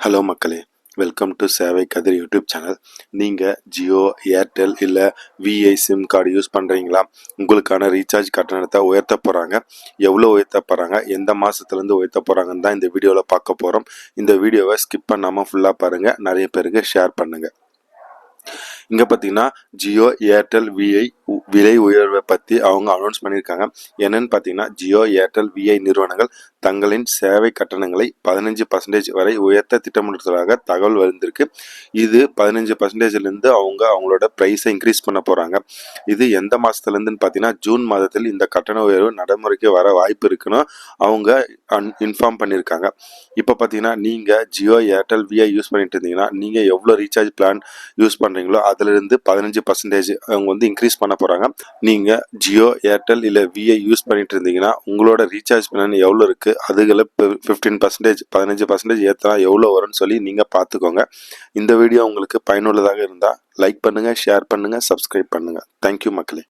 Hello மக்களே. Welcome to சேவை கதிர் YouTube channel நீங்கள் ஜியோ ஏர்டெல் இல்லை விஐ சிம் கார்டு யூஸ் பண்ணுறீங்களா உங்களுக்கான ரீசார்ஜ் கட்டணத்தை உயர்த்த போகிறாங்க எவ்வளோ உயர்த்த போகிறாங்க எந்த மாதத்துலேருந்து உயர்த்த போகிறாங்கன்னு தான் இந்த வீடியோவில் பார்க்க போகிறோம் இந்த வீடியோவை ஸ்கிப் பண்ணாமல் ஃபுல்லாக பாருங்கள் நிறைய பேருக்கு ஷேர் பண்ணுங்கள் இங்கே பார்த்தீங்கன்னா ஜியோ ஏர்டெல் விஐ விலை உயர்வை பற்றி அவங்க அனௌன்ஸ் பண்ணியிருக்காங்க. என்னன்னு பார்த்தீங்கன்னா ஜியோ ஏர்டெல் விஐ நிறுவனங்கள் தங்களின் சேவை கட்டணங்களை பதினஞ்சு பர்சன்டேஜ் வரை உயர்த்த திட்டமிட்டுள்ளதாக தகவல் வந்திருக்கு. இது பதினஞ்சு பர்சன்டேஜ்லேருந்து அவங்க அவங்களோட ப்ரைஸை இன்க்ரீஸ் பண்ண போகிறாங்க இது எந்த மாதத்துலேருந்துன்னு பார்த்தீங்கன்னா ஜூன் மாதத்தில் இந்த கட்டண உயர்வு நடைமுறைக்கு வர வாய்ப்பு இருக்குன்னு அவங்க அன் இன்ஃபார்ம் பண்ணியிருக்காங்க. இப்போ பார்த்தீங்கன்னா நீங்கள் ஜியோ ஏர்டெல் விஐ யூஸ் பண்ணிட்டு இருந்தீங்கன்னா நீங்கள் எவ்வளோ ரீசார்ஜ் பிளான் யூஸ் பண்ணுறீங்களோ அதிலிருந்து பதினஞ்சு பர்சன்டேஜ் அவங்க வந்து இன்க்ரீஸ் பண்ண போகிறாங்க நீங்கள் ஜியோ ஏர்டெல் இல்லை விஐ யூஸ் பண்ணிட்டு இருந்தீங்கன்னா உங்களோட ரீசார்ஜ் பிளான் எவ்வளோ இருக்குது அதுகளை ஃபிஃப்டீன் பர்சன்டேஜ் பதினஞ்சு பர்சன்டேஜ் ஏற்றினா எவ்வளோ வரும்னு சொல்லி நீங்கள் பார்த்துக்கோங்க. இந்த வீடியோ உங்களுக்கு பயனுள்ளதாக இருந்தால் லைக் பண்ணுங்கள் ஷேர் பண்ணுங்கள் சப்ஸ்கிரைப் பண்ணுங்கள் தேங்க்யூ மக்களே.